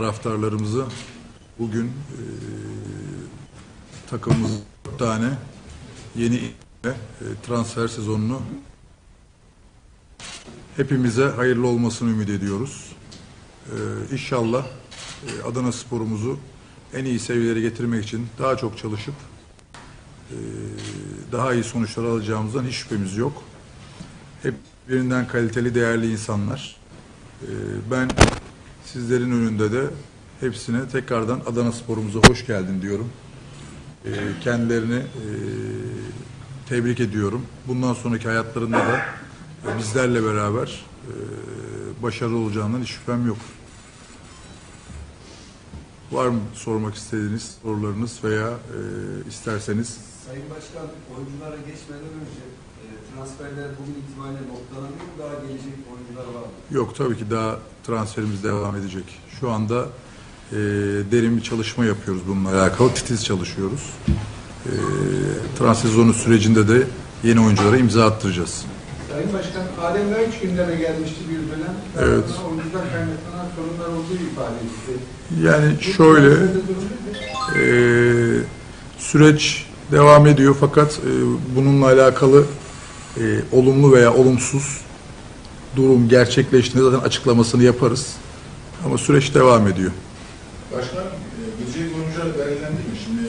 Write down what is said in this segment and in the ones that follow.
taraftarlarımızı bugün e, takımımız tane yeni e, transfer sezonunu hepimize hayırlı olmasını ümit ediyoruz. E, inşallah e, Adana Spor'umuzu en iyi seviyelere getirmek için daha çok çalışıp e, daha iyi sonuçlar alacağımızdan hiç şüphemiz yok. Hep birbirinden kaliteli, değerli insanlar. Ee, Ben sizlerin önünde de hepsine tekrardan Adana Spor'umuza hoş geldin diyorum. Ee, Kendilerini e, tebrik ediyorum. Bundan sonraki hayatlarında da e, bizlerle beraber e, başarılı olacağından hiç şüphem yok. Var mı sormak istediğiniz sorularınız veya e, isterseniz Sayın Başkan, oyunculara geçmeden önce e, transferler bugün itibariyle noktalanıyor mu? Daha gelecek oyuncular var mı? Yok tabii ki daha transferimiz devam edecek. Şu anda e, derin bir çalışma yapıyoruz bununla alakalı. Titiz çalışıyoruz. E, transfer sezonu sürecinde de yeni oyunculara imza attıracağız. Sayın Başkan, Adem Meriç gündeme gelmişti bir dönem. Evet. sonra Oyuncudan kaynaklanan sorunlar olduğu ifade edildi. Yani Bu şöyle e, süreç devam ediyor fakat e, bununla alakalı e, olumlu veya olumsuz durum gerçekleştiğinde zaten açıklamasını yaparız. Ama süreç devam ediyor. Başkan, e, gidecek oyuncular belirlendi mi? Şimdi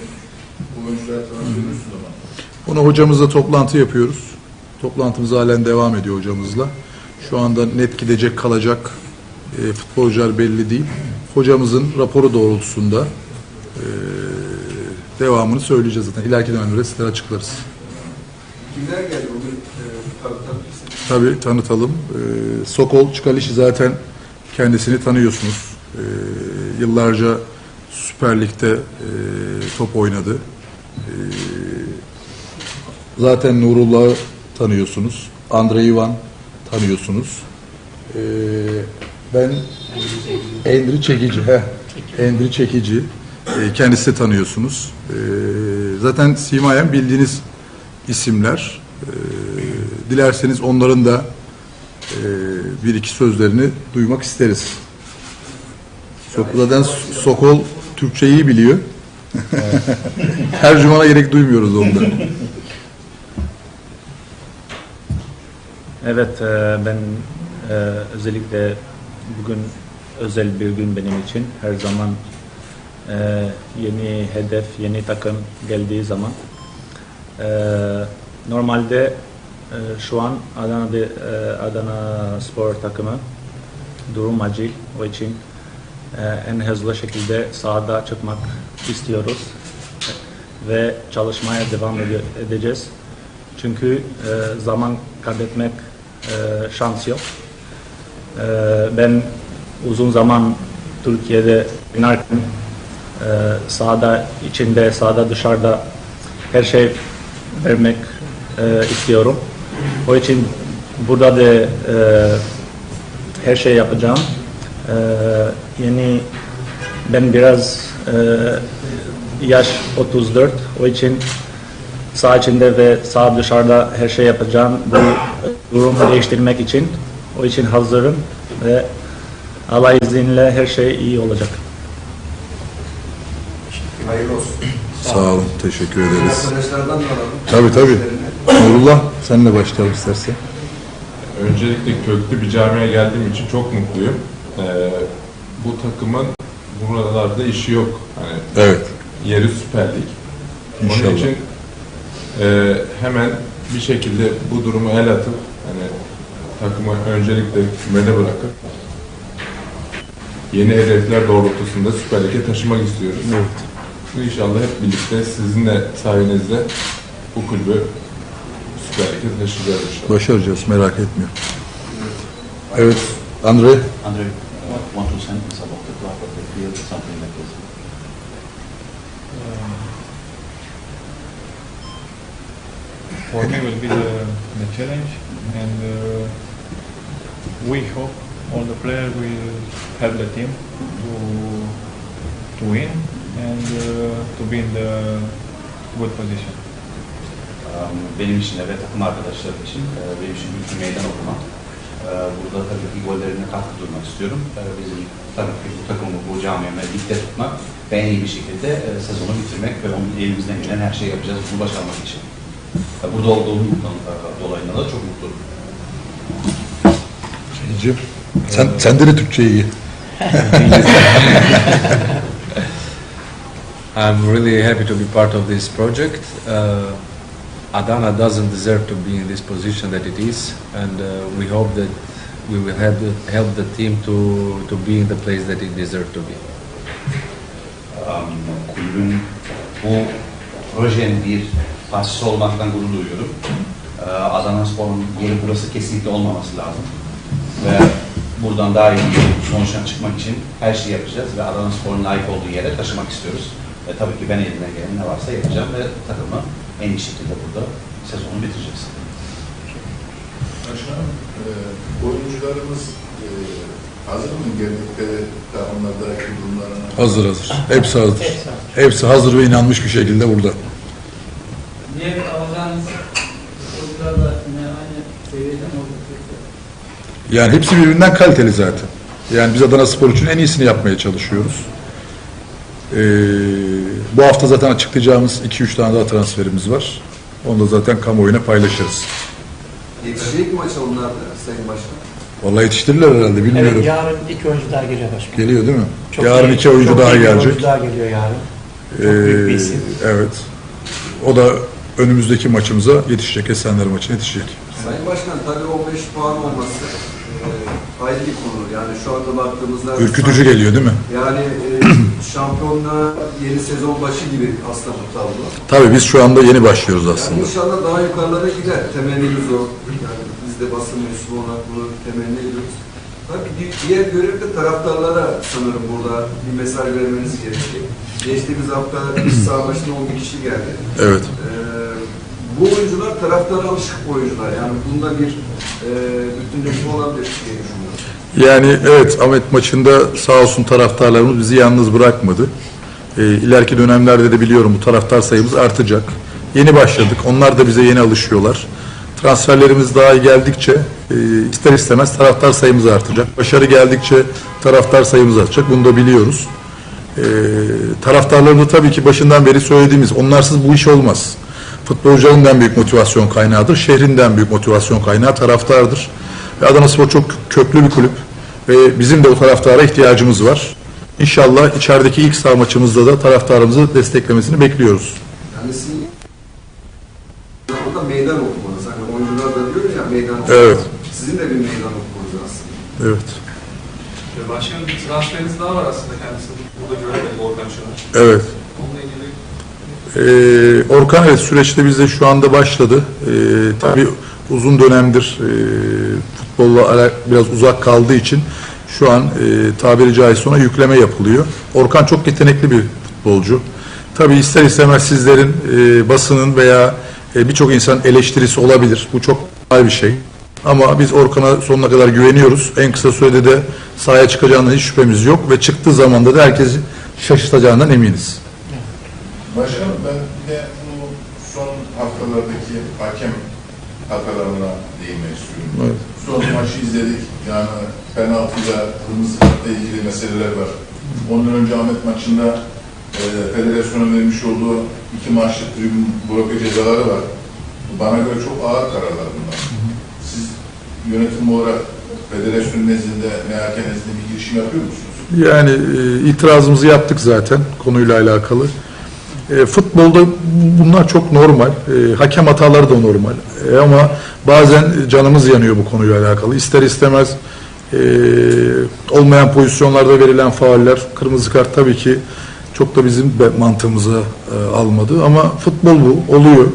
bu oyuncular transfer ama. Ona hocamızla toplantı yapıyoruz. Toplantımız halen devam ediyor hocamızla. Şu anda net gidecek kalacak e, futbolcular belli değil. Hocamızın raporu doğrultusunda e, devamını söyleyeceğiz zaten. İleriki dönemlerde sizlere açıklarız. Kimler geldi bugün? E, tanıtabilirsiniz. Tabii tanıtalım. E, Sokol Çıkalişi zaten kendisini tanıyorsunuz. E, yıllarca Süper Lig'de e, top oynadı. Zaten Nurullah'ı tanıyorsunuz. Andrei Ivan tanıyorsunuz. E, ben Endri Çekici. Heh. Endri Çekici. E, kendisi tanıyorsunuz. E, zaten simayen bildiğiniz isimler. E, dilerseniz onların da e, bir iki sözlerini duymak isteriz. Sokula'dan Sokol Türkçeyi biliyor. Her cumana gerek duymuyoruz ondan. Evet, e, ben e, özellikle bugün özel bir gün benim için. Her zaman e, yeni hedef, yeni takım geldiği zaman. e, Normalde e, şu an Adana'da e, Adana Spor takımı durum acil. O için e, en hızlı şekilde sahada çıkmak istiyoruz ve çalışmaya devam ede- edeceğiz. Çünkü e, zaman kaybetmek e, şans yok. E, ben uzun zaman Türkiye'de oynarken e, sahada içinde, sahada dışarıda her şey vermek e, istiyorum. O için burada da e, her şey yapacağım. E, yeni ben biraz e, yaş 34 o için sağ içinde ve sağ dışarıda her şey yapacağım bu durumu değiştirmek için. O için hazırım ve Allah izniyle her şey iyi olacak. Hayırlı olsun. Sağ olun, teşekkür ederiz. Arkadaşlardan da alalım. Tabii tabii. Nurullah senle başlayalım istersen. Öncelikle köklü bir camiye geldiğim için çok mutluyum. Ee, bu takımın buralarda işi yok. Hani Evet. yeri Süper Lig. Onun İnşallah. için e, hemen bir şekilde bu durumu el atıp hani takımı öncelikle kümede bırakıp yeni hedefler doğrultusunda Süper Lig'e taşımak istiyoruz. İnşallah hep birlikte sizinle sayenizde bu kulübü Süper Lig'e taşıyacağız inşallah. Başaracağız, merak etmiyor. Evet, Andre. Andre, uh, want to sentence about the drop of the field or something like this? for me will be the, the challenge and uh, we hope all the players will help the team to to win and uh, to be in the good position. Um, benim için de ve takım arkadaşlarım için e, benim için büyük bir meydan okuma. Ee, Burada tabii ki gollerine katkı durmak istiyorum. Ee, Bizim tabii ki bu takımı, bu camiamı ligde tutmak ve en iyi bir şekilde e, sezonu bitirmek ve onun elimizden gelen her şeyi yapacağız bunu başarmak için. Burada olduğumdan e, dolayında da çok mutluyum. Şeyciğim, Sen, sende de Türkçe iyi. I'm really happy to be part of this project. Uh, Adana doesn't deserve to be in this position that it is, and uh, we hope that we will help help the team to, to be in the place that it deserves to be. Um, kulübün bu projenin bir parçası olmaktan gurur duyuyorum. Ee, Adana Spor'un yeri burası kesinlikle olmaması lazım. Ve buradan daha iyi sonuçtan çıkmak için her şeyi yapacağız ve Adana Spor'un layık olduğu yere taşımak istiyoruz. Ve tabii ki ben elimden gelen ne varsa yapacağım ve takımı en iyi şekilde burada sezonu bitireceğiz. Başkanım, e, oyuncularımız e, hazır mı geldikleri takımlardaki durumlarına? Hazır hazır. Hepsi hazır. Hepsi hazır ve inanmış bir şekilde burada. Diğer alacağınız oyuncularla yine aynı seviyede mi olacak? Yani hepsi birbirinden kaliteli zaten. Yani biz Adana Spor için en iyisini yapmaya çalışıyoruz. Ee, bu hafta zaten açıklayacağımız 2-3 tane daha transferimiz var. Onu da zaten kamuoyuna paylaşırız. Yetişecek mi maça onlar da Sayın Başkan? Vallahi yetiştirirler herhalde bilmiyorum. Evet, yarın iki oyuncu daha geliyor başkanım. Geliyor değil mi? Çok yarın iyi- iki oyuncu çok daha iyi bir gelecek. oyuncu daha geliyor yarın. Çok büyük bir isim. Ee, evet. O da önümüzdeki maçımıza yetişecek. Esenler maçına yetişecek. Sayın Başkan tabii 15 puan olması e, ayrı bir konu. Yani şu anda baktığımızda... Ürkütücü geliyor değil mi? Yani e, şampiyonluğa yeni sezon başı gibi aslında bu tablo. Tabii biz şu anda yeni başlıyoruz Yani aslında. inşallah daha yukarılara gider. Temennimiz o. Yani biz de basın mensubu olarak bunu temenni ediyoruz. Tabii di- diğer görev de taraftarlara sanırım burada bir mesaj vermeniz gerekecek. Geçtiğimiz hafta iç saha başına 11 kişi geldi. Evet. Ee, bu oyuncular taraftara alışık oyuncular. Yani bunda bir e, bütünleşme olabilir diye düşünüyorum. Yani evet Ahmet maçında sağ olsun taraftarlarımız bizi yalnız bırakmadı. Ee, ileriki dönemlerde de biliyorum bu taraftar sayımız artacak. Yeni başladık. Onlar da bize yeni alışıyorlar. Transferlerimiz daha iyi geldikçe e, ister istemez taraftar sayımız artacak. Başarı geldikçe taraftar sayımız artacak. Bunu da biliyoruz. Ee, taraftarlarımız da tabii ki başından beri söylediğimiz onlarsız bu iş olmaz. Futbolcuların en büyük motivasyon kaynağıdır. Şehrin de en büyük motivasyon kaynağı taraftardır. Adana Spor çok köklü bir kulüp. Ve bizim de o taraftara ihtiyacımız var. İnşallah içerideki ilk saha maçımızda da taraftarımızı desteklemesini bekliyoruz. Yani sizin orada meydan okumanız. Hani oyuncular da diyor ya meydan Evet. Sizin de bir meydan okumanız aslında. Evet. Başkanım bir transferiniz daha var aslında kendisi burada göremedik Orkan Şener. Evet. Onunla ilgili Ee, Orkan evet süreçte bizde şu anda başladı. Ee, tabii uzun dönemdir e, futbolla biraz uzak kaldığı için şu an e, tabiri caizse ona yükleme yapılıyor. Orkan çok yetenekli bir futbolcu. Tabii ister istemez sizlerin, e, basının veya e, birçok insan eleştirisi olabilir. Bu çok normal bir şey. Ama biz Orkan'a sonuna kadar güveniyoruz. En kısa sürede de sahaya çıkacağından hiç şüphemiz yok ve çıktığı zamanda da herkesi şaşırtacağından eminiz. Başkanım ben bir de bu son haftalardaki hakem hatalarına değinmek istiyorum. Evet. Son maçı izledik. Yani penaltıyla kırmızı kartla ilgili meseleler var. Ondan önce Ahmet maçında e, federasyonun vermiş olduğu iki maçlık tribün bloke cezaları var. Bana göre çok ağır kararlar bunlar. Siz yönetim olarak federasyon nezdinde, MHK nezdinde bir girişim yapıyor musunuz? Yani e, itirazımızı yaptık zaten konuyla alakalı. E, futbolda bunlar çok normal. E, hakem hataları da normal. E, ama bazen canımız yanıyor bu konuyla alakalı. İster istemez e, olmayan pozisyonlarda verilen fauller, kırmızı kart tabii ki çok da bizim mantığımıza e, almadı. Ama futbol bu, oluyor.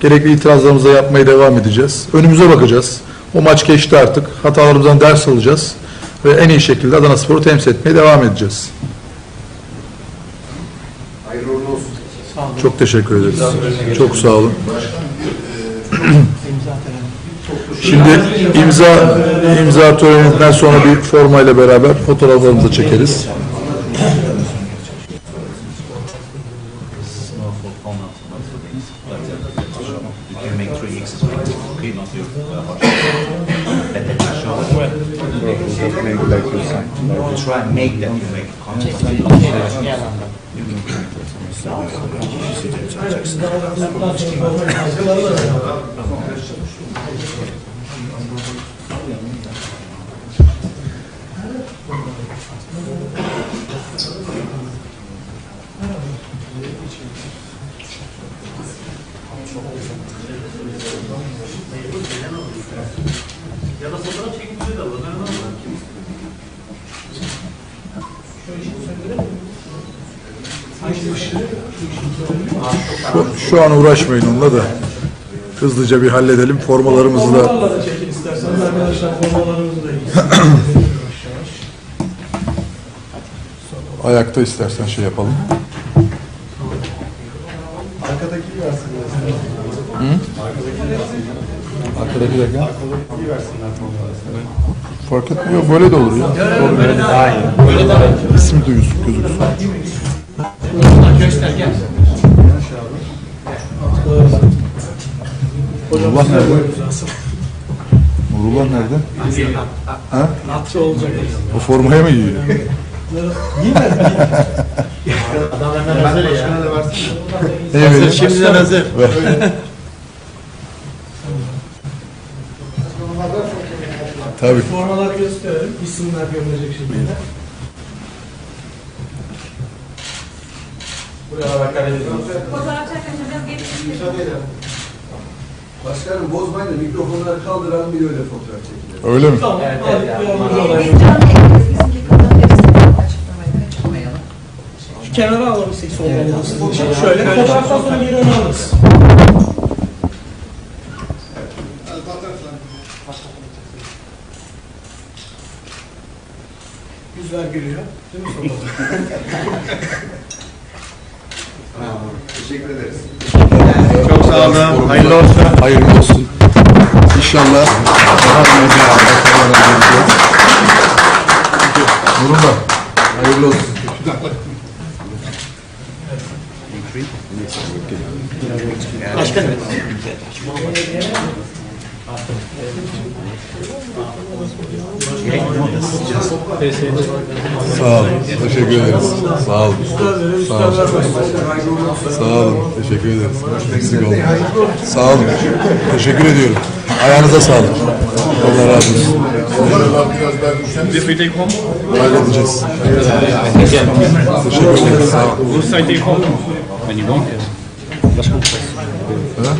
Gerekli itirazlarımızı yapmaya devam edeceğiz. Önümüze bakacağız. O maç geçti artık. Hatalarımızdan ders alacağız. Ve en iyi şekilde Adana Spor'u temsil etmeye devam edeceğiz. Hayırlı olsun. Çok teşekkür ederiz. Çok sağ olun. Şimdi imza imza töreninden sonra bir formayla beraber fotoğraflarımızı çekeriz. And make them make Şu, şu an uğraşmayın onunla da. Hızlıca bir halledelim. Formalarımızı da Formalarla da çekin isterseniz arkadaşlar formalarımızı da ayakta istersen şey yapalım. Arkadaki versinler. Arkadaki derken? Arkadaki versinler formalarını. Fark etmiyor. Böyle de olur ya. Böyle daha iyi. Böyle daha iyi. İsmi duyulsun, gözüksün. Göster gel. Nurullah nerede? Nurullah nerede? Ha? Atçı olacak. O formaya mı giyiyor? Adam hemen hazır ya. Vereyim? Şimdiden hazır. Tabii. Formaları gösterelim. İsimler görünecek Fotoğraf çekerken biraz geçin. Başkanım bozmayın da mikrofonları kaldıralım bir öyle fotoğraf çekelim. Öyle mi? Tamam. Evet, evet, kaçırmayalım. Kenara solmamızı sizin için. Şöyle fotoğraftan sonra geri öne alırız. Yüzler gülüyor. Değil mi fotoğraf? İnşallah. Nurullah. Hayırlı olsun. Başkanım. Sağ olun. Teşekkür ederiz. Sağ olun. Sağ olun. Sağ olun. Teşekkür ederiz. Eksik olun. Sağ olun. Teşekkür ediyorum. Ayağınıza sağlık. Allah razı olsun. If we take home, Halledeceğiz. Teşekkür ederiz. Sağ olun. we'll say take home. When you want. Ha?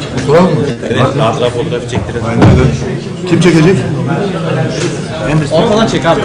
Fotoğraf mı? Evet, hatıra fotoğrafı çektirelim. Kim çekecek? Ortadan çek abi.